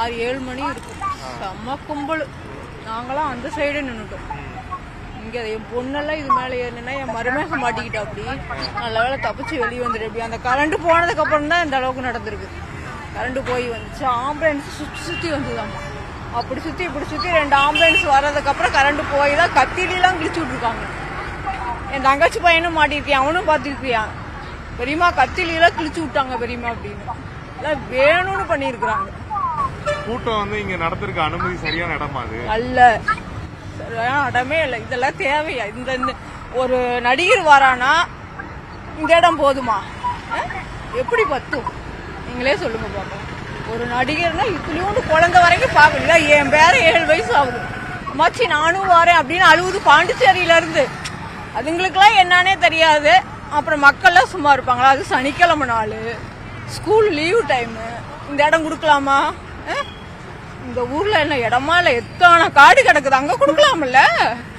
ஆறு ஏழு மணி இருக்கும் செம்ம கும்பல். நாங்களாம் அந்த சைடு நின்றுட்டோம் இங்க என் பொண்ணெல்லாம் இது மேல ஏறினா என் மருமக மாட்டிக்கிட்டா அப்படி. நல்ல வேலை தப்பிச்சு வெளியே வந்துட்டு அப்படி அந்த கரண்ட் போனதுக்கு அப்புறம் தான் இந்த அளவுக்கு நடந்திருக்கு. கரண்ட் போய் வந்துச்சு. ஆம்புலன்ஸ் சுத்தி சுத்தி வந்ததாம்மா அப்படி சுத்தி இப்படி சுத்தி ரெண்டு ஆம்புலன்ஸ் வர்றதுக்கு அப்புறம் கரண்ட் போய் தான் கத்திலாம் கிழிச்சு விட்டுருக்காங்க. என் தங்கச்சி பையனும் மாட்டிருக்கியான் அவனும் பார்த்துருக்கியான் பெரியம்மா கத்திலாம் கிழிச்சு விட்டாங்க பெரியம்மா அப்படின்னு. எல்லாம் வேணும்னு பண்ணியிருக்கிறாங்க. கூட்டம் வந்து இங்க நடத்திருக்க அனுமதி சரியான இடமா அது? அல்ல. சரியான இடமே இல்லை. இதெல்லாம் தேவையா? இந்த இந்த ஒரு நடிகர் வரானா இந்த இடம் போதுமா? எப்படி பத்தும்? நீங்களே சொல்லுங்க பாப்போம். ஒரு நடிகர்னா இத்துலயோண்டு குழந்தை வரைக்கும் பார்க்கல என் பேர ஏழு வயசு ஆகுது. அம்மாச்சி நானும் வரேன் அப்படின்னு அழுவது பாண்டிச்சேரியில இருந்து அதுங்களுக்கெல்லாம் என்னன்னே தெரியாது. அப்புறம் மக்கள்லாம் சும்மா இருப்பாங்களா? அது சனிக்கிழமை நாள். School leave time. இந்த இடம் கொடுக்கலாமா? இந்த ஊர்ல என்ன இடமா இல்ல? எத்தனை காடு கிடக்குது? அங்க கொடுக்கலாம்ல?